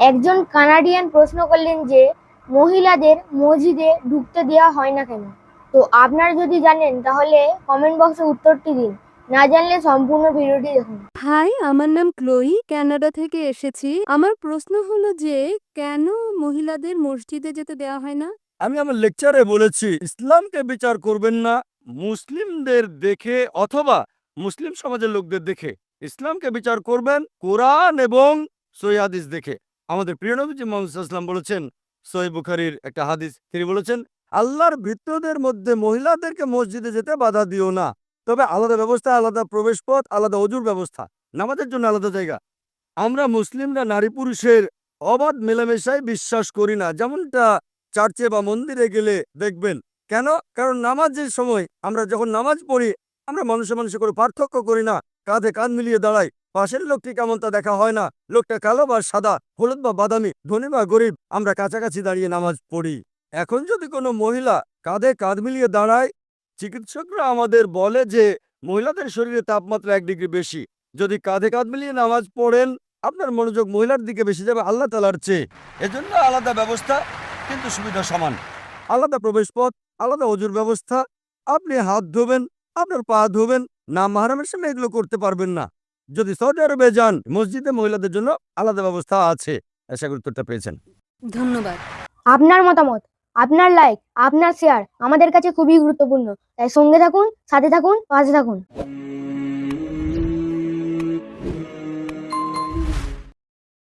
একজন কানাডিয়ান প্রশ্ন করলেন যে মহিলাদের মসজিদে ঢুকতে দেওয়া হয় না কেন? তো আপনারা যদি জানেন তাহলে কমেন্ট বক্সে উত্তরটি দিন। না জানলে সম্পূর্ণ ভিডিওটি দেখুন। হাই আমার নাম ক্লোই কানাডা থেকে এসেছি। আমার প্রশ্ন হলো যে কেন মহিলাদের মসজিদে যেতে দেওয়া হয় না? আমি আমার লেকচারে বলেছি ইসলামকে বিচার করবেন না মুসলিমদের দেখে অথবা মুসলিম সমাজের লোকদের দেখে। ইসলামকে বিচার করবেন কোরআন এবং সৈয়াদিস দেখে। আমাদের প্রিয় নবীজি মোহাম্মদ বলেছেন সই বুখারির একটা হাদিস, তিনি বলেছেন, আল্লাহর ভৃত্যদের মধ্যে মহিলাদেরকে মসজিদে যেতে বাধা দিও না। তবে আলাদা ব্যবস্থা, আলাদা প্রবেশ পথ আলাদা অজুর ব্যবস্থা, নামাজের জন্য আলাদা জায়গা। আমরা মুসলিমরা নারী পুরুষের অবাধ মেলামেশায় বিশ্বাস করি না। যেমনটা চার্চে বা মন্দিরে গেলে দেখবেন। কেন? কারণ নামাজের সময় আমরা যখন নামাজ পড়ি, আমরা মানুষে মানুষে করে পার্থক্য করি না। কাঁধে কাঁধ মিলিয়ে দাঁড়াই। পাশের লোকটি কেমন তা দেখা হয় না। লোকটা কালো বা সাদা, হলুদ বা বাদামি, ধনী বা গরিব। আমরা কাছাকাছি দাঁড়িয়ে নামাজ পড়ি। এখন যদি কোনো মহিলা কাঁধে কাঁধ মিলিয়ে দাঁড়ায়, চিকিৎসকরা আমাদের বলে যে, মহিলাদের শরীরে তাপমাত্রা এক ডিগ্রি বেশি। যদি কাঁধে কাঁধ মিলিয়ে নামাজ পড়েন, আপনার মনোযোগ মহিলার দিকে বেশি যাবে আল্লাহ তালার চেয়ে। এজন্য আলাদা ব্যবস্থা, কিন্তু সুবিধা সমান। আলাদা প্রবেশ পথ আলাদা অজুর ব্যবস্থা। আপনি হাত ধোবেন, আপনার পা ধোবেন না মাহারামের সামনে এগুলো করতে পারবেন না। যদি সৌদি আরবে যান মসজিদে মহিলাদের জন্য আলাদা ব্যবস্থা আছে। আশা করি উত্তরটা পেয়েছেন। ধন্যবাদ। আপনার মতামত আপনার লাইক আপনার শেয়ার আমাদের কাছে খুবই গুরুত্বপূর্ণ। তাই সঙ্গে থাকুন সাথে থাকুন পাশে থাকুন।